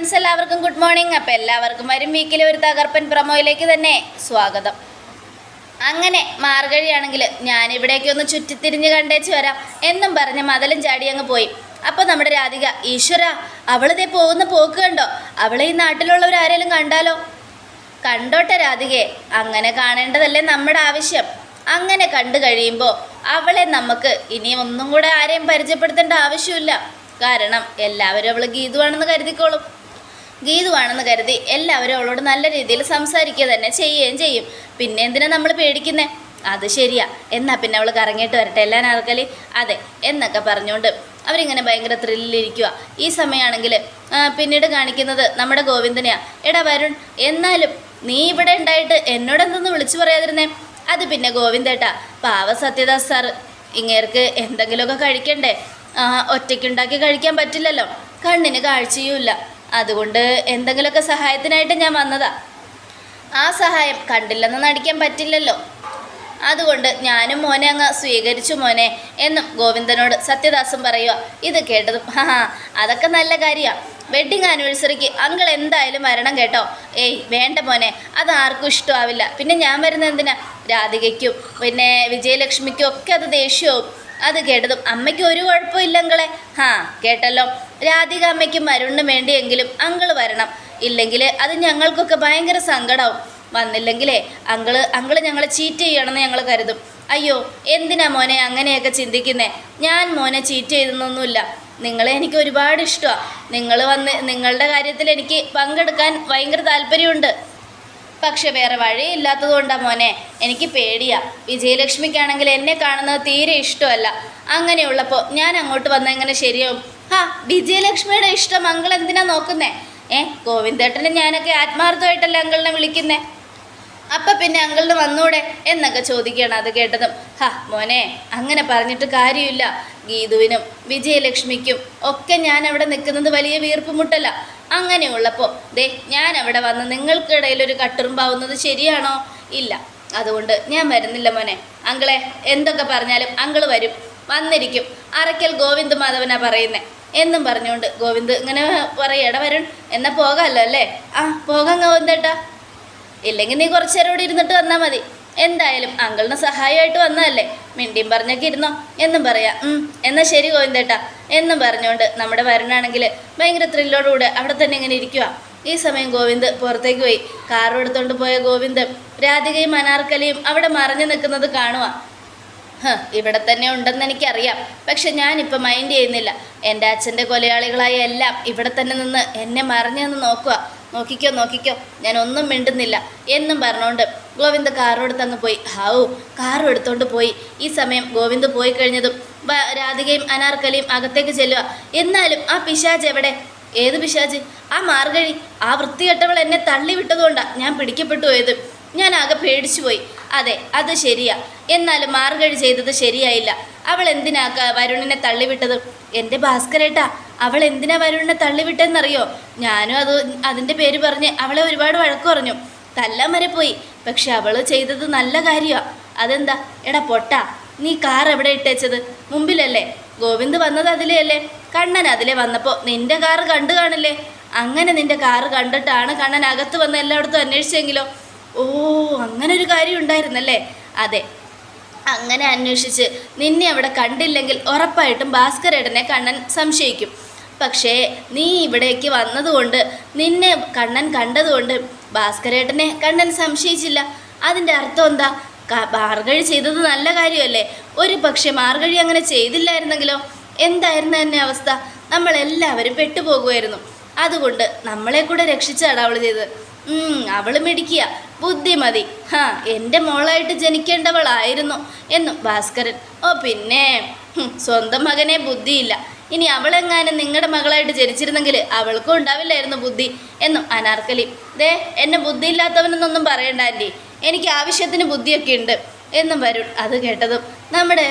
Friends എല്ലാവർക്കും good morning. അപ്പോൾ എല്ലാവർക്കും വരും വീക്കിലെ ഒരു തകർപ്പൻ പ്രൊമോയിലേക്ക് തന്നെ സ്വാഗതം. അങ്ങനെ മാർഗഴിയാണെങ്കിൽ ഞാനിവിടേക്ക് ഒന്ന് ചുറ്റിത്തിരിഞ്ഞ് കണ്ടേച്ച് വരാം. എന്നും പറഞ്ഞ് മതലും ചാടി അങ്ങ് പോയി. അപ്പോൾ നമ്മുടെ രാധിക ഈശ്വര അവളിതേ പോകുന്ന പോക്ക് കണ്ടോ? അവളെ ഈ നാട്ടിലുള്ളവരാരെങ്കിലും കണ്ടാലോ? കണ്ടോട്ടെ രാധികയെ. അങ്ങനെ കാണേണ്ടതല്ലേ നമ്മുടെ ആവശ്യം. അങ്ങനെ കണ്ടു കഴിയുമ്പോൾ അവളെ നമുക്ക് ഇനി ഒന്നും കൂടെ ആരെയും പരിചയപ്പെടുത്തേണ്ട ആവശ്യമില്ല. കാരണം എല്ലാവരും അവൾ ഗീതുവാണെന്ന് കരുതിക്കോളും. ഗീതുവാണെന്ന് കരുതി എല്ലാവരും അവളോട് നല്ല രീതിയിൽ സംസാരിക്കുക തന്നെ ചെയ്യുകയും ചെയ്യും. പിന്നെ എന്തിനാ നമ്മൾ പേടിക്കുന്നത് അത് ശരിയാ. എന്നാ പിന്നെ അവൾ കറങ്ങിയിട്ട് വരട്ടെ എല്ലാ നാർക്കലി അതെ എന്നൊക്കെ പറഞ്ഞുകൊണ്ട് അവരിങ്ങനെ ഭയങ്കര ത്രില്ലിരിക്കുക ഈ സമയമാണെങ്കിൽ പിന്നീട് കാണിക്കുന്നത് നമ്മുടെ ഗോവിന്ദനെയാ. എടാ വരുൺ എന്നാലും നീ ഇവിടെ ഉണ്ടായിട്ട് എന്നോട് എന്തൊന്ന് വിളിച്ചു പറയാതിരുന്നേ? അത് പിന്നെ ഗോവിന്ദേട്ടാ. പാവ സത്യദാസ് സാറ് ഇങ്ങേർക്ക് എന്തെങ്കിലുമൊക്കെ കഴിക്കണ്ടേ? ഒറ്റയ്ക്കുണ്ടാക്കി കഴിക്കാൻ പറ്റില്ലല്ലോ. കണ്ണിന് കാഴ്ചയുമില്ല. അതുകൊണ്ട് എന്തെങ്കിലുമൊക്കെ സഹായത്തിനായിട്ട് ഞാൻ വന്നതാ. ആ സഹായം കണ്ടില്ലെന്ന് നടിക്കാൻ പറ്റില്ലല്ലോ. അതുകൊണ്ട് ഞാനും മോനെ അങ്ങ് സ്വീകരിച്ചു മോനെ എന്നും ഗോവിന്ദനോട് സത്യദാസും പറയുക ഇത് കേട്ടതും ഹാ അതൊക്കെ നല്ല കാര്യമാണ് വെഡ്ഡിങ് ആനിവേഴ്സറിക്ക് അങ്കിൾ എന്തായാലും വരണം കേട്ടോ. ഏയ് വേണ്ട മോനെ അത് ആർക്കും ഇഷ്ടമാവില്ല. പിന്നെ ഞാൻ വരുന്നത് എന്തിനാ? രാധികയ്ക്കും പിന്നെ വിജയലക്ഷ്മിക്കും ഒക്കെ അത് ദേഷ്യവും. അത് കേട്ടതും അമ്മയ്ക്ക് ഒരു കുഴപ്പമില്ല അങ്കളെ. ഹാ കേട്ടല്ലോ. രാധിക അമ്മയ്ക്കും മരുന്ന് വേണ്ടിയെങ്കിലും അങ്കിൾ വരണം. ഇല്ലെങ്കിൽ അത് ഞങ്ങൾക്കൊക്കെ ഭയങ്കര സങ്കടമാവും വന്നില്ലെങ്കിലേ അങ്കിൾ അങ്കിൾ ഞങ്ങളെ ചീറ്റ് ചെയ്യണമെന്ന് ഞങ്ങൾ കരുതും. അയ്യോ എന്തിനാ മോനെ അങ്ങനെയൊക്കെ ചിന്തിക്കുന്നേ? ഞാൻ മോനെ ചീറ്റ് ചെയ്തെന്നൊന്നുമില്ല നിങ്ങളെ എനിക്ക് ഒരുപാട് ഇഷ്ടമാണ് നിങ്ങൾ വന്ന് നിങ്ങളുടെ കാര്യത്തിൽ എനിക്ക് പങ്കെടുക്കാൻ ഭയങ്കര താല്പര്യമുണ്ട്. പക്ഷെ വേറെ വഴിയില്ലാത്തത് കൊണ്ടാണ് മോനെ എനിക്ക് പേടിയാ. വിജയലക്ഷ്മിക്കാണെങ്കിൽ എന്നെ കാണുന്നത് തീരെ ഇഷ്ടമല്ല. അങ്ങനെയുള്ളപ്പോൾ ഞാൻ അങ്ങോട്ട് വന്നാൽ എങ്ങനെ ശരിയാവും? ഹാ വിജയലക്ഷ്മിയുടെ ഇഷ്ടം അങ്കിൾ എന്തിനാ നോക്കുന്നേ? ഏ ഗോവിന്ദേട്ടനെ ഞാനൊക്കെ ആത്മാർത്ഥമായിട്ടല്ല അങ്കിളിനെ വിളിക്കുന്നേ? അപ്പം പിന്നെ അങ്കിളിന് വന്നൂടെ എന്നൊക്കെ ചോദിക്കുകയാണ് അത് കേട്ടതും. ഹാ മോനെ അങ്ങനെ പറഞ്ഞിട്ട് കാര്യമില്ല. ഗീതുവിനും വിജയലക്ഷ്മിക്കും ഒക്കെ ഞാൻ അവിടെ നിൽക്കുന്നത് വലിയ വീർപ്പുമുട്ടല്ല അങ്ങനെയുള്ളപ്പോൾ ദേ ഞാൻ അവിടെ വന്ന് നിങ്ങൾക്കിടയിൽ ഒരു കട്ടുറുമ്പാവുന്നത് ശരിയാണോ? ഇല്ല. അതുകൊണ്ട് ഞാൻ വരുന്നില്ല മോനെ. അങ്കിളെ എന്തൊക്കെ പറഞ്ഞാലും അങ്കൾ വരും. വന്നിരിക്കും. അറയ്ക്കൽ ഗോവിന്ദ് മാധവനാ പറയുന്നേ. എന്നും പറഞ്ഞുകൊണ്ട് ഗോവിന്ദ് ഇങ്ങനെ പറയട വരും എന്നാൽ പോകാമല്ലോ അല്ലേ? ആ പോകാം ഗോവിന്ദേട്ടാ ഇല്ലെങ്കിൽ നീ കുറച്ചു നേരം ഇരുന്നിട്ട് വന്നാൽ മതി. എന്തായാലും അങ്കിളിന് സഹായമായിട്ട് വന്നതല്ലേ. മിണ്ടിയും പറഞ്ഞൊക്കെ ഇരുന്നോ എന്നും പറയാം. ഉം, എന്നാ ശരി ഗോവിന്ദേട്ടാ. എന്നും പറഞ്ഞുകൊണ്ട് നമ്മുടെ വരനാണെങ്കിൽ ഭയങ്കര ത്രില്ലോടുകൂടെ അവിടെ തന്നെ ഇങ്ങനെ ഇരിക്കുക ഈ സമയം ഗോവിന്ദ് പുറത്തേക്ക് പോയി. കാർ എടുത്തോണ്ട് പോയ ഗോവിന്ദ് രാധികയും അനാർക്കലിയും അവിടെ മറഞ്ഞു നിൽക്കുന്നത് കാണുക ഇവിടെ തന്നെ ഉണ്ടെന്ന് എനിക്കറിയാം. പക്ഷെ ഞാനിപ്പോൾ മൈൻഡ് ചെയ്യുന്നില്ല. എന്റെ അച്ഛന്റെ കൊലയാളികളായ എല്ലാം ഇവിടെ തന്നെ നിന്ന് എന്നെ മറിഞ്ഞു നോക്കുക നോക്കിക്കോ നോക്കിക്കോ. ഞാൻ ഒന്നും മിണ്ടുന്നില്ല. എന്നും പറഞ്ഞുകൊണ്ട് ഗോവിന്ദ് കാറോടുത്ത് അങ്ങ് പോയി. ഹാവു കാറും എടുത്തോണ്ട് പോയി. ഈ സമയം ഗോവിന്ദ് പോയി കഴിഞ്ഞതും രാധികയും അനാർക്കലിയും അകത്തേക്ക് ചെല്ലുക. എന്നാലും ആ പിശാജ് എവിടെ? ഏത് പിശാജ്? ആ മാർഗഴി. ആ വൃത്തികെട്ടവൾ എന്നെ തള്ളി വിട്ടതുകൊണ്ടാണ് ഞാൻ പിടിക്കപ്പെട്ടു പോയത്. ഞാൻ ആകെ പേടിച്ചു പോയി. അതെ അത് ശരിയാ. എന്നാലും മാർഗഴി ചെയ്തത് ശരിയായില്ല. അവൾ എന്തിനാ വരുണിനെ തള്ളിവിട്ടത്? എന്റെ ഭാസ്കരേട്ടാ അവൾ എന്തിനാ വരുണിനെ തള്ളിവിട്ടെന്നറിയോ ഞാനും അത് അതിന്റെ പേര് പറഞ്ഞ് അവളെ ഒരുപാട് വഴക്കു പറഞ്ഞു. തല്ലാൻ വരെ പോയി. പക്ഷെ അവൾ ചെയ്തത് നല്ല കാര്യമാണ് അതെന്താ? എടാ പൊട്ടാ നീ കാർ എവിടെ ഇട്ടേച്ചത്? മുമ്പിലല്ലേ? ഗോവിന്ദ് വന്നത് അതിലേ അല്ലേ കണ്ണൻ അതിലെ വന്നപ്പോൾ നിന്റെ കാറ് കണ്ടു കാണില്ലേ? അങ്ങനെ നിന്റെ കാറ് കണ്ടിട്ടാണ് കണ്ണൻ അകത്ത് വന്ന് എല്ലായിടത്തും അന്വേഷിച്ചെങ്കിലോ? ഓ അങ്ങനെ ഒരു കാര്യം ഉണ്ടായിരുന്നല്ലേ? അതെ. അങ്ങനെ അന്വേഷിച്ച് നിന്നെ അവിടെ കണ്ടില്ലെങ്കിൽ ഉറപ്പായിട്ടും ഭാസ്കരേടനെ കണ്ണൻ സംശയിക്കും. പക്ഷേ നീ ഇവിടേക്ക് വന്നതുകൊണ്ട് നിന്നെ കണ്ണൻ കണ്ടതുകൊണ്ട് ഭാസ്കരേട്ടനെ കണ്ണൻ സംശയിച്ചില്ല. അതിന്റെ അർത്ഥം എന്താ? മാർഗഴി ചെയ്തത് നല്ല കാര്യമല്ലേ? ഒരു പക്ഷേ മാർഗഴി അങ്ങനെ ചെയ്തില്ലായിരുന്നെങ്കിലോ? എന്തായിരുന്നു തന്നെ അവസ്ഥ? നമ്മളെല്ലാവരും പെട്ടുപോകുമായിരുന്നു. അതുകൊണ്ട് നമ്മളെ കൂടെ രക്ഷിച്ചാണ് അവൾ ചെയ്തത്. ഉം, അവൾ മിടിക്കുക ബുദ്ധിമതി. ഹാ എന്റെ മോളായിട്ട് ജനിക്കേണ്ടവളായിരുന്നു എന്നും ഭാസ്കരൻ. ഓ പിന്നെ സ്വന്തം മകനെ ബുദ്ധിയില്ല. ഇനി അവളെങ്ങാനും നിങ്ങളുടെ മകളായിട്ട് ജനിച്ചിരുന്നെങ്കിൽ അവൾക്കും ഉണ്ടാവില്ലായിരുന്നു ബുദ്ധി എന്നും അനാർക്കലി. ദേ എന്നെ ബുദ്ധിയില്ലാത്തവനെന്നൊന്നും പറയണ്ട ആന്റി എനിക്ക് ആവശ്യത്തിന് ബുദ്ധിയൊക്കെ ഉണ്ട് എന്നും വരും അത് കേട്ടതും. നമ്മുടെ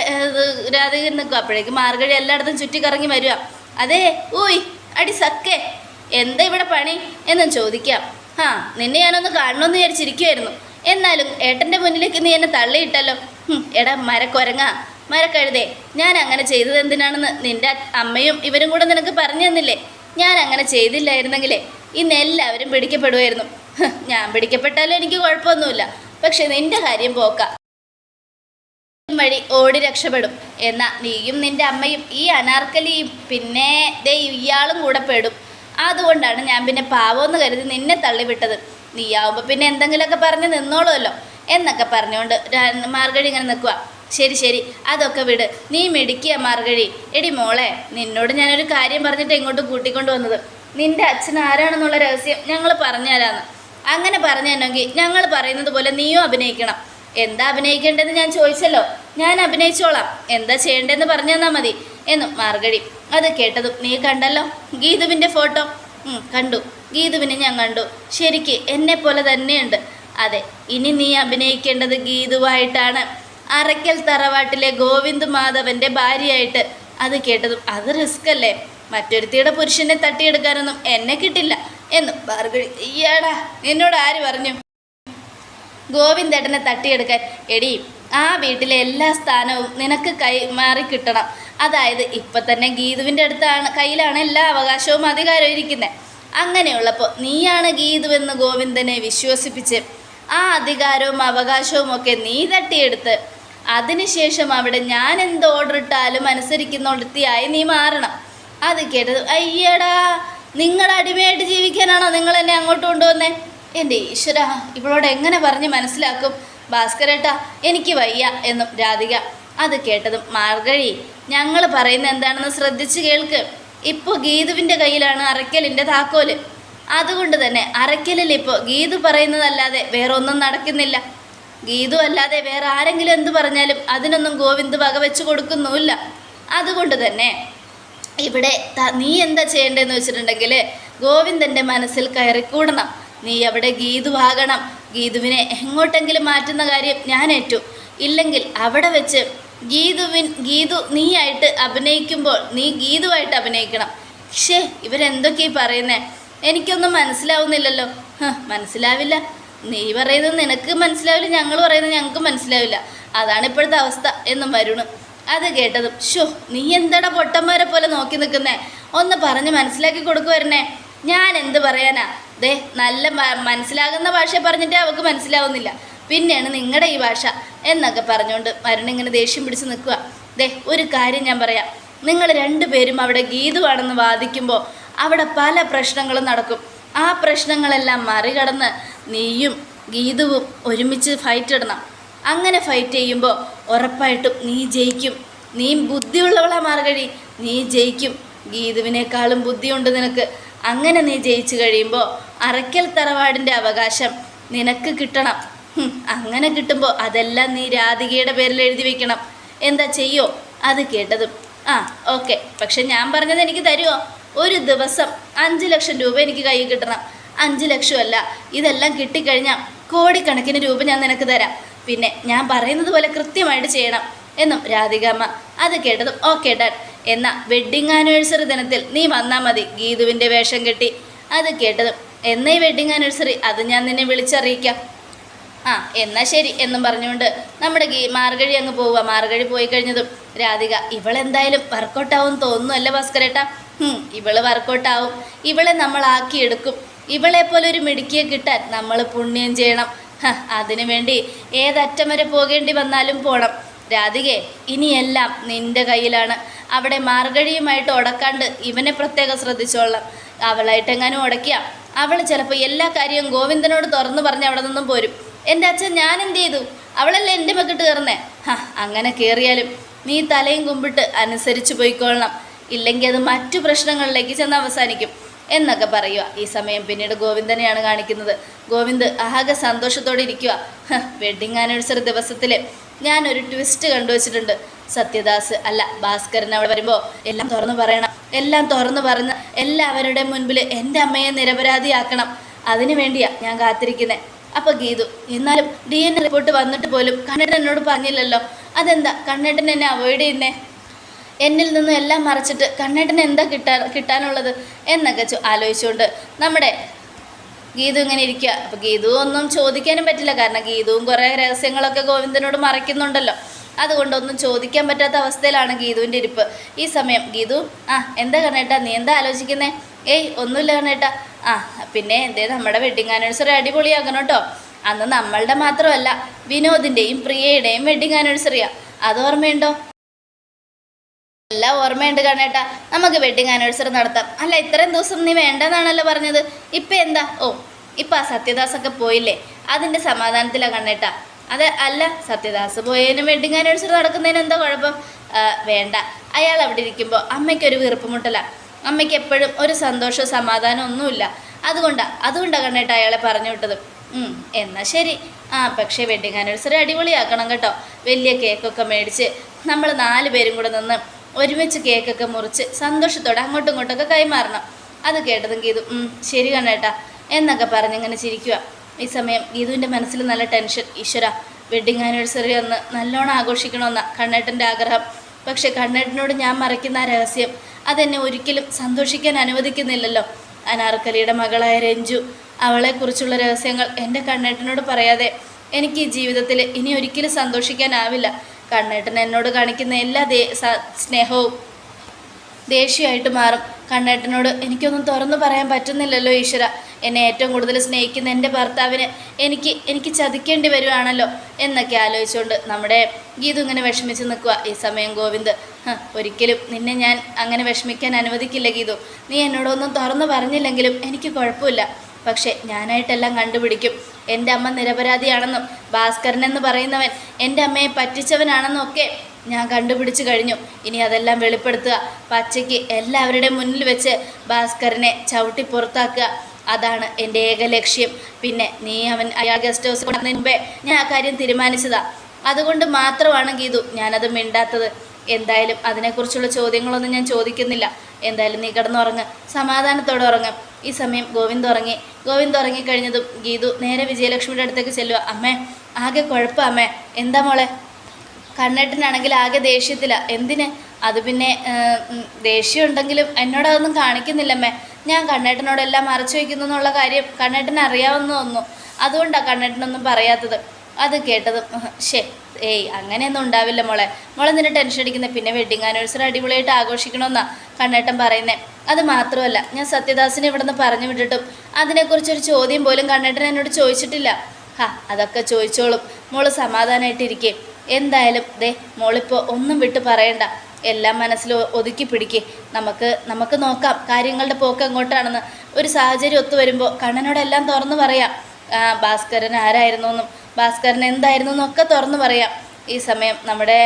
രാധികൻ നിൽക്കും അപ്പോഴേക്കും മാർഗഴി എല്ലായിടത്തും ചുറ്റിക്കറങ്ങി വരിക അതേ ഊയ് അടി സക്കേ. എന്താ ഇവിടെ പണി? എന്നും ചോദിക്കാം. ആ നിന്നെ ഞാനൊന്ന് കാണണമെന്ന് വിചാരിച്ചിരിക്കുമായിരുന്നു എന്നാലും ഏട്ടന്റെ മുന്നിലേക്ക് നീ എന്നെ തള്ളിയിട്ടല്ലോ. എടാ മരക്കൊരങ്ങ. മരക്കഴുതേ ഞാൻ അങ്ങനെ ചെയ്തത് എന്തിനാണെന്ന് നിന്റെ അമ്മയും ഇവരും കൂടെ നിനക്ക് പറഞ്ഞു തന്നില്ലേ? ഞാൻ അങ്ങനെ ചെയ്തില്ലായിരുന്നെങ്കിലേ ഇന്ന് എല്ലാവരും പിടിക്കപ്പെടുമായിരുന്നു ഞാൻ പിടിക്കപ്പെട്ടാലും എനിക്ക് കുഴപ്പമൊന്നുമില്ല. പക്ഷെ നിന്റെ കാര്യം പോക്ക. വഴി ഓടി രക്ഷപ്പെടും. എന്നാ നീയും നിന്റെ അമ്മയും ഈ അനാർക്കലിയും പിന്നെ ദേ ഇയാളും കൂടെ പെടും. അതുകൊണ്ടാണ് ഞാൻ പിന്നെ പാവമെന്ന് കരുതി നിന്നെ തള്ളിവിട്ടത്. നീയാവുമ്പോൾ പിന്നെ എന്തെങ്കിലുമൊക്കെ പറഞ്ഞ് നിന്നോളുമല്ലോ. എന്നൊക്കെ പറഞ്ഞുകൊണ്ട് മാർഗഴി ഇങ്ങനെ നിൽക്കുക ശരി ശരി. അതൊക്കെ വിട്. നീ മെടുക്കിയ മറുകഴി എടി മോളെ നിന്നോട് ഞാനൊരു കാര്യം പറഞ്ഞിട്ട് ഇങ്ങോട്ട് കൂട്ടിക്കൊണ്ട് വന്നത്? നിന്റെ അച്ഛൻ ആരാണെന്നുള്ള രഹസ്യം ഞങ്ങൾ പറഞ്ഞു തരാമെന്ന് അങ്ങനെ പറഞ്ഞു ഞങ്ങൾ പറയുന്നത് പോലെ നീയും അഭിനയിക്കണം. എന്താ അഭിനയിക്കേണ്ടതെന്ന് ഞാൻ ചോദിച്ചല്ലോ. ഞാൻ അഭിനയിച്ചോളാം. എന്താ ചെയ്യേണ്ടതെന്ന് പറഞ്ഞു തന്നാൽ മതി. എന്നും മാർഗടി അത് കേട്ടതും നീ കണ്ടല്ലോ? ഗീതുവിന്റെ ഫോട്ടോ? കണ്ടു. ഗീതുവിനെ ഞാൻ കണ്ടു. ശരിക്ക് എന്നെ പോലെ തന്നെയുണ്ട്. അതെ ഇനി നീ അഭിനയിക്കേണ്ടത് ഗീതുവായിട്ടാണ്. അറയ്ക്കൽ തറവാട്ടിലെ ഗോവിന്ദ് മാധവന്റെ ഭാര്യയായിട്ട്. അത് കേട്ടതും അത് റിസ്ക് അല്ലേ? മറ്റൊരുത്തിയുടെ പുരുഷനെ തട്ടിയെടുക്കാനൊന്നും എന്നെ കിട്ടില്ല എന്നും ഭാർഗവി ഈയാടാ നിന്നോട് ആര് പറഞ്ഞു? ഗോവിന്ദേട്ടനെ തട്ടിയെടുക്കാൻ എടി ആ വീട്ടിലെ എല്ലാ സ്ഥാനവും നിനക്ക് കൈ മാറി കിട്ടണം. അതായത് ഇപ്പം തന്നെ ഗീതുവിന്റെ അടുത്താണ് കയ്യിലാണ് എല്ലാ അവകാശവും അധികാരവും ഇരിക്കുന്നത് അങ്ങനെയുള്ളപ്പോൾ നീയാണ് ഗീതുവെന്ന് ഗോവിന്ദനെ വിശ്വസിപ്പിച്ച് ആ അധികാരവും അവകാശവും ഒക്കെ നീ തട്ടിയെടുത്ത് അതിനുശേഷം അവിടെ ഞാൻ എന്ത് ഓർഡർ ഇട്ടാലും അനുസരിക്കുന്നിടത്തിയായി നീ മാറണം. അത് കേട്ടത് അയ്യടാ നിങ്ങൾ അടിമയായിട്ട് ജീവിക്കാനാണോ നിങ്ങൾ എന്നെ അങ്ങോട്ട് കൊണ്ടുവന്നേ? എന്റെ ഈശ്വര ഇവളോട് എങ്ങനെ പറഞ്ഞ് മനസ്സിലാക്കും? ഭാസ്കരേട്ടാ എനിക്ക് വയ്യ എന്നും രാധിക അത് കേട്ടതും മാർഗഴി ഞങ്ങൾ പറയുന്ന എന്താണെന്ന് ശ്രദ്ധിച്ച് കേൾക്ക്. ഇപ്പോൾ ഗീതുവിന്റെ കയ്യിലാണ് അറയ്ക്കലിന്റെ താക്കോൽ. അതുകൊണ്ട് തന്നെ അറയ്ക്കലിൽ ഇപ്പോൾ ഗീതു പറയുന്നതല്ലാതെ വേറൊന്നും നടക്കുന്നില്ല. ഗീതു അല്ലാതെ വേറെ ആരെങ്കിലും എന്ത് പറഞ്ഞാലും അതിനൊന്നും ഗോവിന്ദ് വകവെച്ച് കൊടുക്കുന്നുമില്ല. അതുകൊണ്ട് തന്നെ ഇവിടെ നീ എന്താ ചെയ്യേണ്ടതെന്ന് വെച്ചിട്ടുണ്ടെങ്കിൽ ഗോവിന്ദന്റെ മനസ്സിൽ കയറിക്കൂടണം. നീ അവിടെ ഗീതുവാകണം ഗീതുവിനെ എങ്ങോട്ടെങ്കിലും മാറ്റുന്ന കാര്യം ഞാൻ ഏറ്റു. ഇല്ലെങ്കിൽ അവിടെ വെച്ച് ഗീതുവിൻ ഗീതു നീയായിട്ട് അഭിനയിക്കുമ്പോൾ നീ ഗീതുവായിട്ട് അഭിനയിക്കണം. ഷേ ഇവരെന്തൊക്കെയാ പറയുന്നത് എനിക്കൊന്നും മനസ്സിലാവുന്നില്ലല്ലോ. മനസ്സിലാവില്ല. നീ പറയുന്നത് നിനക്ക് മനസ്സിലാവില്ല ഞങ്ങൾ പറയുന്നത് ഞങ്ങൾക്ക് മനസ്സിലാവില്ല. അതാണ് ഇപ്പോഴത്തെ അവസ്ഥ എന്നും വരുണ്. അത് കേട്ടതും ഷോ നീ എന്താടാ പൊട്ടന്മാരെ പോലെ നോക്കി നിൽക്കുന്നേ? ഒന്ന് പറഞ്ഞ് മനസ്സിലാക്കി കൊടുക്കുവരണേ ഞാൻ എന്ത് പറയാനാ? ദേ നല്ല മനസ്സിലാകുന്ന ഭാഷ പറഞ്ഞിട്ടേ അവൾക്ക് മനസ്സിലാവുന്നില്ല. പിന്നെയാണ് നിങ്ങളുടെ ഈ ഭാഷ എന്നൊക്കെ പറഞ്ഞുകൊണ്ട് മരുണിങ്ങനെ ദേഷ്യം പിടിച്ച് നിൽക്കുക ദേ ഒരു കാര്യം ഞാൻ പറയാം. നിങ്ങൾ രണ്ടുപേരും അവിടെ ഗീതുവാണെന്ന് വാദിക്കുമ്പോൾ അവിടെ പല പ്രശ്നങ്ങളും നടക്കും. ആ പ്രശ്നങ്ങളെല്ലാം മറികടന്ന് നീയും ഗീതുവും ഒരുമിച്ച് ഫൈറ്റ് ഇടണം. അങ്ങനെ ഫൈറ്റ് ചെയ്യുമ്പോൾ ഉറപ്പായിട്ടും നീ ജയിക്കും. നീ ബുദ്ധിയുള്ളവളെ മാർഗഴി. നീ ജയിക്കും. ഗീതുവിനേക്കാളും ബുദ്ധിയുണ്ട് നിനക്ക്. അങ്ങനെ നീ ജയിച്ചു കഴിയുമ്പോൾ അറയ്ക്കൽ തറവാടിന്റെ അവകാശം നിനക്ക് കിട്ടണം. അങ്ങനെ കിട്ടുമ്പോൾ അതെല്ലാം നീ രാധികയുടെ പേരിൽ എഴുതി വെക്കണം. എന്താ ചെയ്യോ? അത് കേട്ടതും. ആ ഓക്കെ പക്ഷെ ഞാൻ പറഞ്ഞത് എനിക്ക് തരുമോ ഒരു ദിവസം അഞ്ച് ലക്ഷം രൂപ എനിക്ക് കയ്യിൽ കിട്ടണം. അഞ്ച് ലക്ഷമല്ല. ഇതെല്ലാം കിട്ടിക്കഴിഞ്ഞാൽ കോടിക്കണക്കിന് രൂപ ഞാൻ നിനക്ക് തരാം. പിന്നെ ഞാൻ പറയുന്നത് പോലെ കൃത്യമായിട്ട് ചെയ്യണം എന്നും രാധികാമ്മ അത് കേട്ടതും ഓക്കെ ഡാഡ് എന്ന വെഡ്ഡിങ് ആനിവേഴ്സറി ദിനത്തിൽ നീ വന്നാൽ മതി. ഗീതുവിന്റെ വേഷം കെട്ടി. അത് കേട്ടതും എന്നീ വെഡ്ഡിങ് ആനിവേഴ്സറി അത് ഞാൻ നിന്നെ വിളിച്ചറിയിക്കാം. ആ എന്നാൽ ശരി എന്നും പറഞ്ഞുകൊണ്ട് നമ്മുടെ ഗീ മാർഗഴി അങ്ങ് പോവുക മാർഗഴി പോയി കഴിഞ്ഞതും രാധിക ഇവളെന്തായാലും വർക്കൗട്ടാവും തോന്നുന്നു അല്ലേ ഭാസ്കരേട്ടാ? ഇവൾ വർക്കൗട്ടാവും ഇവളെ നമ്മൾ ആക്കിയെടുക്കും. ഇവളെ പോലെ ഒരു മിടുക്കിയെ കിട്ടാൻ നമ്മൾ പുണ്യം ചെയ്യണം. അതിനു വേണ്ടി ഏതറ്റം വരെ പോകേണ്ടി വന്നാലും പോണം. രാധികെ ഇനിയെല്ലാം നിന്റെ കയ്യിലാണ്. അവിടെ മാർഗഴിയുമായിട്ട് ഉടക്കാണ്ട് ഇവനെ പ്രത്യേകം ശ്രദ്ധിച്ചോളാം അവളായിട്ടെങ്ങാനും ഉടക്കിയ അവൾ ചിലപ്പോൾ എല്ലാ കാര്യവും ഗോവിന്ദനോട് തുറന്നു പറഞ്ഞ് അവിടെ നിന്നും പോരും. എന്റെ അച്ഛൻ ഞാൻ എന്ത് ചെയ്തു? അവളല്ലേ എന്റെ മക്കിട്ട് കയറുന്നേ? ഹാ അങ്ങനെ കയറിയാലും നീ തലയും കുമ്പിട്ട് അനുസരിച്ച് പോയിക്കൊള്ളണം. ഇല്ലെങ്കിൽ അത് മറ്റു പ്രശ്നങ്ങളിലേക്ക് ചെന്ന് അവസാനിക്കും. എന്നൊക്കെ പറയുക ഈ സമയം പിന്നീട് ഗോവിന്ദനെയാണ് കാണിക്കുന്നത്. ഗോവിന്ദ് ആകെ സന്തോഷത്തോടെ ഇരിക്കുക വെഡിങ് ആനിവേഴ്സറി ദിവസത്തിൽ ഞാനൊരു ട്വിസ്റ്റ് കണ്ടുവച്ചിട്ടുണ്ട്. സത്യദാസ് അല്ല ഭാസ്കരൻ അവിടെ വരുമ്പോൾ എല്ലാം തുറന്നു പറയണം. എല്ലാം തുറന്നു പറഞ്ഞ് എല്ലാവരുടെ മുൻപിൽ എന്റെ അമ്മയെ നിരപരാധിയാക്കണം. അതിനു വേണ്ടിയാ ഞാൻ കാത്തിരിക്കുന്നത് അപ്പോൾ ഗീതു എന്നാലും ഡി എൻ റിപ്പോർട്ട് വന്നിട്ട് പോലും കണ്ണേട്ടൻ എന്നോട് പറഞ്ഞില്ലല്ലോ. അതെന്താ? കണ്ണേട്ടൻ എന്നെ അവോയ്ഡ് ചെയ്യുന്നേ? എന്നിൽ നിന്നും എല്ലാം മറച്ചിട്ട് കണ്ണേട്ടന് എന്താ കിട്ടാ കിട്ടാനുള്ളത് എന്നൊക്കെ ആലോചിച്ചുകൊണ്ട് നമ്മുടെ ഗീതു ഇങ്ങനെ ഇരിക്കുക അപ്പോൾ ഗീതു ഒന്നും ചോദിക്കാനും പറ്റില്ല. കാരണം ഗീതുവും കുറേ രഹസ്യങ്ങളൊക്കെ ഗോവിന്ദനോട് മറയ്ക്കുന്നുണ്ടല്ലോ. അതുകൊണ്ടൊന്നും ചോദിക്കാൻ പറ്റാത്ത അവസ്ഥയിലാണ് ഗീതുവിന്റെ ഇരിപ്പ്. ഈ സമയം ഗീതു ആ എന്താ കണ്ണേട്ടാ? നീ എന്താ ആലോചിക്കുന്നേ? ഏയ് ഒന്നുമില്ല കണ്ണേട്ടാ. ആ പിന്നെ എന്തേ നമ്മുടെ വെഡിങ് ആനിവേഴ്സറി അടിപൊളിയാക്കണം കേട്ടോ അന്ന് നമ്മളുടെ മാത്രമല്ല വിനോദിന്റെയും പ്രിയയുടെയും വെഡിങ് ആനിവേഴ്സറിയാണ് അത് ഓർമ്മയുണ്ടോ? എല്ലാം ഓർമ്മയുണ്ട് കണ്ണേട്ടാ. നമുക്ക് വെഡിങ് ആനിവേഴ്സറി നടത്താം. അല്ല ഇത്രയും ദിവസം നീ വേണ്ടെന്നാണല്ലോ പറഞ്ഞത്. ഇപ്പം എന്താ? ഓ ഇപ്പം ആ സത്യദാസൊക്കെ പോയില്ലേ? അതിന്റെ സമാധാനത്തിലാണ് കണ്ണേട്ടാ. അത് അല്ല സത്യദാസ് പോയതിനും വെഡിങ് ആനിവേഴ്സറി നടക്കുന്നതിന് എന്താ കുഴപ്പം? വേണ്ട. അയാൾ അവിടെ ഇരിക്കുമ്പോൾ അമ്മയ്ക്കൊരു വീർപ്പുമുട്ടല. അമ്മയ്ക്ക് എപ്പോഴും ഒരു സന്തോഷവും സമാധാനം ഒന്നുമില്ല. അതുകൊണ്ടാണ് അതുകൊണ്ടാണ് കണ്ണേട്ട അയാളെ പറഞ്ഞു വിട്ടത്. എന്നാൽ എന്നാ ശരി. ആ പക്ഷേ വെഡിങ് ആനിവേഴ്സറി അടിപൊളിയാക്കണം കേട്ടോ. വലിയ കേക്കൊക്കെ മേടിച്ച് നമ്മൾ നാല് പേരും കൂടെ നിന്ന് ഒരുമിച്ച് കേക്കൊക്കെ മുറിച്ച് സന്തോഷത്തോടെ അങ്ങോട്ടും ഇങ്ങോട്ടൊക്കെ കൈമാറണം. അത് കേട്ടതും ഗീതു ശരി കണ്ണേട്ടാ എന്നൊക്കെ പറഞ്ഞിങ്ങനെ ചിരിക്കുക ഈ സമയം ഗീതുവിന്റെ മനസ്സിൽ നല്ല ടെൻഷൻ ഈശ്വര വെഡിങ് ആനിവേഴ്സറി ഒന്ന് നല്ലോണം ആഘോഷിക്കണമെന്ന കണ്ണേട്ടന്റെ ആഗ്രഹം. പക്ഷെ കണ്ണേട്ടനോട് ഞാൻ മറയ്ക്കുന്ന ആ രഹസ്യം അതെന്നെ ഒരിക്കലും സന്തോഷിക്കാൻ അനുവദിക്കുന്നില്ലല്ലോ. അനാർക്കലിയുടെ മകളായ രഞ്ജു അവളെക്കുറിച്ചുള്ള രഹസ്യങ്ങൾ എന്റെ കണ്ണേട്ടനോട് പറയാതെ എനിക്ക് ഈ ജീവിതത്തിൽ ഇനി ഒരിക്കലും സന്തോഷിക്കാനാവില്ല. കണ്ണേട്ടൻ എന്നോട് കാണിക്കുന്ന എല്ലാ സ്നേഹവും ദേഷ്യമായിട്ട് മാറും. കണ്ണേട്ടനോട് എനിക്കൊന്നും തുറന്നു പറയാൻ പറ്റുന്നില്ലല്ലോ ഈശ്വര. എന്നെ ഏറ്റവും കൂടുതൽ സ്നേഹിക്കുന്ന എന്റെ ഭർത്താവിന് എനിക്ക് എനിക്ക് ചതിക്കേണ്ടി വരുവാണല്ലോ എന്നൊക്കെ ആലോചിച്ചുകൊണ്ട് നമ്മുടെ ഗീതു ഇങ്ങനെ വിഷമിച്ച് നിൽക്കുക ഈ സമയം ഗോവിന്ദ് "ഹ, ഒരിക്കലും നിന്നെ ഞാൻ അങ്ങനെ വിഷമിക്കാൻ അനുവദിക്കില്ല ഗീതു. നീ എന്നോടൊന്നും തുറന്നു പറഞ്ഞില്ലെങ്കിലും എനിക്ക് കുഴപ്പമില്ല. പക്ഷേ ഞാനായിട്ടെല്ലാം കണ്ടുപിടിക്കും. എന്റെ അമ്മ നിരപരാധിയാണെന്നും ഭാസ്കരൻ എന്ന് പറയുന്നവൻ എന്റെ അമ്മയെ പറ്റിച്ചവനാണെന്നും ഒക്കെ ഞാൻ കണ്ടുപിടിച്ചു കഴിഞ്ഞു. ഇനി അതെല്ലാം വെളിപ്പെടുത്തുക. പച്ചയ്ക്ക് എല്ലാവരുടെ മുന്നിൽ വെച്ച് ഭാസ്കരനെ ചവിട്ടി പുറത്താക്കുക. അതാണ് എന്റെ ഏക ലക്ഷ്യം. പിന്നെ നീ അവൻ അയാൾ ഗസ്റ്റ് ഹൗസ് കൊണ്ടുവന്നതിന് മുമ്പേ ഞാൻ ആ കാര്യം തീരുമാനിച്ചതാ. അതുകൊണ്ട് മാത്രമാണ് ഗീതു ഞാനത് മിണ്ടാത്തത്. എന്തായാലും അതിനെക്കുറിച്ചുള്ള ചോദ്യങ്ങളൊന്നും ഞാൻ ചോദിക്കുന്നില്ല. എന്തായാലും നീ കിടന്നുറങ്ങ്. സമാധാനത്തോടെ ഉറങ്ങ്. ഈ സമയം ഗോവിന്ദ് ഉറങ്ങി. ഗോവിന്ദ് ഉറങ്ങിക്കഴിഞ്ഞതും ഗീതു നേരെ വിജയലക്ഷ്മിയുടെ അടുത്തേക്ക് ചെല്ലുക. അമ്മേ ആകെ കുഴപ്പം അമ്മേ. എന്താ മോളെ? കണ്ണേട്ടനാണെങ്കിൽ ആകെ ദേഷ്യത്തില. എന്തിന്? അത് പിന്നെ ദേഷ്യം ഉണ്ടെങ്കിലും എന്നോട് അതൊന്നും കാണിക്കുന്നില്ലമ്മേ. ഞാൻ കണ്ണേട്ടനോടെല്ലാം മറച്ചു വയ്ക്കുന്നു എന്നുള്ള കാര്യം കണ്ണേട്ടൻ അറിയാവുന്ന തോന്നുന്നു. അതുകൊണ്ടാണ് കണ്ണേട്ടനൊന്നും പറയാത്തത്. അത് കേട്ടതും ശേ ഏയ് അങ്ങനെയൊന്നും ഉണ്ടാവില്ല മോളെ. മോളെ നിന്നെ ടെൻഷൻ അടിക്കുന്നത് പിന്നെ വെഡിങ് ആനിവേഴ്സറി അടിപൊളിയായിട്ട് ആഘോഷിക്കണമെന്നാണ് കണ്ണേട്ടൻ പറയുന്നത് അത് മാത്രമല്ല ഞാൻ സത്യദാസിനെ ഇവിടെ നിന്ന് പറഞ്ഞു വിട്ടിട്ടും അതിനെക്കുറിച്ചൊരു ചോദ്യം പോലും കണ്ണേട്ടൻ എന്നോട് ചോദിച്ചിട്ടില്ല. ഹാ അതൊക്കെ ചോദിച്ചോളും. മോൾ സമാധാനമായിട്ടിരിക്കേ എന്തായാലും ദേ മോളിപ്പോൾ ഒന്നും വിട്ട് പറയണ്ട. എല്ലാം മനസ്സിൽ ഒതുക്കി പിടിക്കേ. നമുക്ക് നമുക്ക് നോക്കാം കാര്യങ്ങളുടെ പോക്ക് എങ്ങോട്ടാണെന്ന്. ഒരു സാഹചര്യം ഒത്തു വരുമ്പോൾ കണ്ണനോടെല്ലാം തുറന്നു പറയാം. ഭാസ്കരൻ ആരായിരുന്നു എന്നും ഭാസ്കരൻ എന്തായിരുന്നു എന്നൊക്കെ തുറന്നു പറയാം. ഈ സമയം നമ്മുടെ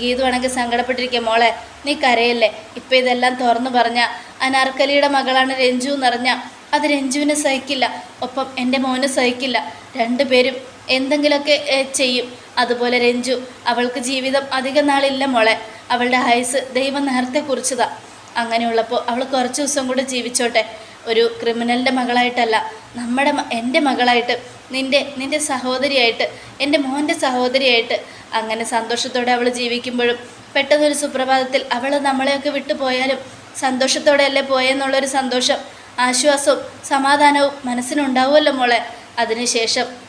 ഗീതു ആണെങ്കിൽ സങ്കടപ്പെട്ടിരിക്കുക മോളെ നീ കരയല്ലേ? ഇപ്പം ഇതെല്ലാം തുറന്നു പറഞ്ഞ അനാർക്കലിയുടെ മകളാണ് രഞ്ജു എന്നറിഞ്ഞ അത് രഞ്ജുവിനെ സഹിക്കില്ല. ഒപ്പം എന്റെ മോനെ സഹിക്കില്ല. രണ്ടുപേരും എന്തെങ്കിലുമൊക്കെ ചെയ്യും. അതുപോലെ രഞ്ജു അവൾക്ക് ജീവിതം അധിക നാളില്ല മോളെ. അവളുടെ ആയുസ് ദൈവം നേരത്തെ കുറിച്ചതാ. അങ്ങനെയുള്ളപ്പോൾ അവൾ കുറച്ച് ദിവസം കൂടെ ജീവിച്ചോട്ടെ. ഒരു ക്രിമിനലിന്റെ മകളായിട്ടല്ല. നമ്മുടെ എന്റെ മകളായിട്ട് നിന്റെ നിന്റെ സഹോദരിയായിട്ട് എന്റെ മോന്റെ സഹോദരിയായിട്ട് അങ്ങനെ സന്തോഷത്തോടെ അവൾ ജീവിക്കുമ്പോഴും പെട്ടെന്നൊരു സുപ്രഭാതത്തിൽ അവൾ നമ്മളെയൊക്കെ വിട്ടുപോയാലും സന്തോഷത്തോടെ അല്ലേ പോയെന്നുള്ളൊരു സന്തോഷം ആശ്വാസവും സമാധാനവും മനസ്സിനുണ്ടാവുമല്ലോ മോളെ. അതിനുശേഷം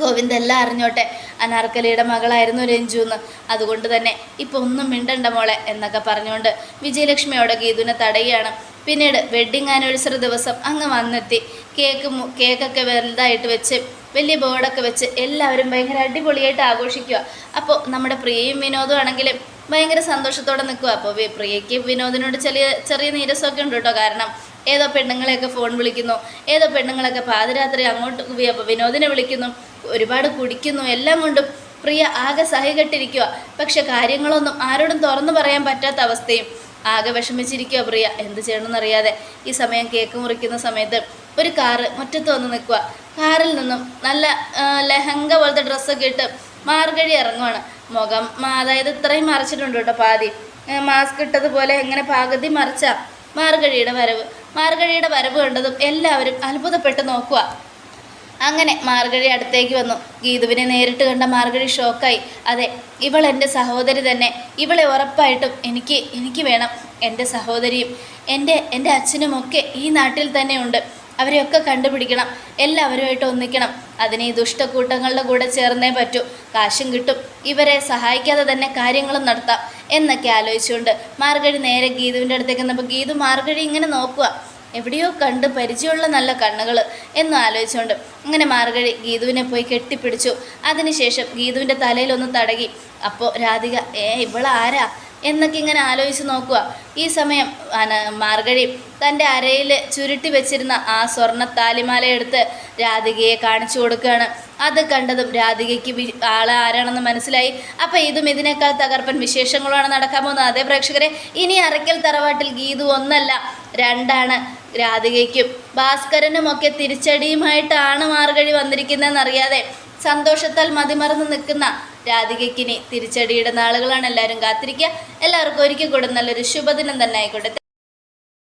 ഗോവിന്ദ് എല്ലാം അറിഞ്ഞോട്ടെ. അനാർക്കലിയുടെ മകളായിരുന്നു രഞ്ജു എന്ന്. അതുകൊണ്ട് തന്നെ ഇപ്പോൾ ഒന്നും മിണ്ടണ്ട മോളെ എന്നൊക്കെ പറഞ്ഞുകൊണ്ട് വിജയലക്ഷ്മിയോടെ ഗീതുവിനെ തടയുകയാണ്. പിന്നീട് വെഡ്ഡിങ് ആനിവേഴ്സറി ദിവസം അങ്ങ് വന്നെത്തി. കേക്ക് കേക്കൊക്കെ വലുതായിട്ട് വെച്ച് വലിയ ബോർഡൊക്കെ വെച്ച് എല്ലാവരും ഭയങ്കര അടിപൊളിയായിട്ട് ആഘോഷിക്കുക അപ്പോൾ നമ്മുടെ പ്രിയയും വിനോദവും ആണെങ്കിലും ഭയങ്കര സന്തോഷത്തോടെ നിൽക്കുക അപ്പോൾ പ്രിയയ്ക്ക് വിനോദിനോട് ചെറിയ ചെറിയ നീരസമൊക്കെ ഉണ്ട് കേട്ടോ. കാരണം ഏതോ പെണ്ണുങ്ങളെയൊക്കെ ഫോൺ വിളിക്കുന്നു. ഏതോ പെണ്ണുങ്ങളൊക്കെ പാതിരാത്രി അങ്ങോട്ട് വിനോദിനെ വിളിക്കുന്നു. ഒരുപാട് കുടിക്കുന്നു. എല്ലാം കൊണ്ടും പ്രിയ ആകെ സഹികെട്ടിരിക്കുക പക്ഷെ കാര്യങ്ങളൊന്നും ആരോടും തുറന്നു പറയാൻ പറ്റാത്ത അവസ്ഥയും. ആകെ വിഷമിച്ചിരിക്കുക പ്രിയ. എന്ത് ചെയ്യണമെന്നറിയാതെ ഈ സമയം കേക്ക് മുറിക്കുന്ന സമയത്ത് ഒരു കാറ് മുറ്റത്ത് വന്ന് നിൽക്കുക കാറിൽ നിന്നും നല്ല ലഹങ്ക പോലത്തെ ഡ്രസ്സൊക്കെ ഇട്ട് മാർഗഴി ഇറങ്ങുവാണ്. മുഖം അതായത് ഇത്രയും മറച്ചിട്ടുണ്ട് കേട്ടോ പാതി. മാസ്ക് ഇട്ടതുപോലെ എങ്ങനെ പകുതി മറിച്ച മാർഗഴിയുടെ വരവ്. മാർഗഴിയുടെ വരവ് കണ്ടതും എല്ലാവരും അത്ഭുതപ്പെട്ട് നോക്കുക. അങ്ങനെ മാർഗഴി അടുത്തേക്ക് വന്നു. ഗീതുവിനെ നേരിട്ട് കണ്ട മാർഗഴി ഷോക്കായി. അതെ ഇവൾ എന്റെ സഹോദരി തന്നെ. ഇവളെ ഉറപ്പായിട്ടും എനിക്ക് എനിക്ക് വേണം എന്റെ സഹോദരിയും. എന്റെ എന്റെ അച്ഛനുമൊക്കെ ഈ നാട്ടിൽ തന്നെ ഉണ്ട്. അവരെയൊക്കെ കണ്ടുപിടിക്കണം. എല്ലാവരുമായിട്ട് ഒന്നിക്കണം. അതിന് ഈ ദുഷ്ടക്കൂട്ടങ്ങളുടെ കൂടെ ചേർന്നേ പറ്റൂ. കാശും കിട്ടും. ഇവരെ സഹായിക്കാതെ തന്നെ കാര്യങ്ങളും നടത്താം. എന്നൊക്കെ ആലോചിച്ചുകൊണ്ട് മാർഗഴി നേരെ ഗീതുവിന്റെ അടുത്തേക്ക് എന്നപ്പോൾ ഗീതു മാർഗഴി ഇങ്ങനെ നോക്കുക എവിടെയോ കണ്ട് പരിചയമുള്ള നല്ല കണ്ണുകൾ എന്നും ആലോചിച്ചുകൊണ്ട് അങ്ങനെ മാർഗഴി ഗീതുവിനെ പോയി കെട്ടിപ്പിടിച്ചു. അതിനുശേഷം ഗീതുവിന്റെ തലയിലൊന്ന് തടകി. അപ്പോൾ രാധിക ഏ ഇവളാരാ? എന്നൊക്കെ ഇങ്ങനെ ആലോചിച്ച് നോക്കുക ഈ സമയം മാർഗഴി തന്റെ അരയിൽ ചുരുട്ടി വെച്ചിരുന്ന ആ സ്വർണ താലിമാല എടുത്ത് രാധികയെ കാണിച്ചു കൊടുക്കുകയാണ്. അത് കണ്ടതും രാധികയ്ക്ക് ആളെ ആരാണെന്ന് മനസ്സിലായി. അപ്പം ഇതും ഇതിനേക്കാൾ തകർപ്പൻ വിശേഷങ്ങളുമാണ് നടക്കാൻ പോകുന്നത്. അതേ പ്രേക്ഷകരെ ഇനി അറയ്ക്കൽ തറവാട്ടിൽ ഗീതു ഒന്നല്ല രണ്ടാണ് രാധികയ്ക്കും. ഭാസ്കരനുമൊക്കെ തിരിച്ചടിയുമായിട്ടാണ് മാർഗഴി വന്നിരിക്കുന്നതെന്നറിയാതെ സന്തോഷത്താൽ മതിമറന്ന് നിൽക്കുന്ന രാധികയ്ക്കിനി തിരിച്ചടിയുടെ നാളുകളാണ് എല്ലാവരും കാത്തിരിക്കുക. എല്ലാവർക്കും ഒരിക്കൽ കൂടെ നല്ലൊരു ശുഭദിനം തന്നെ ആയിക്കോട്ടെ.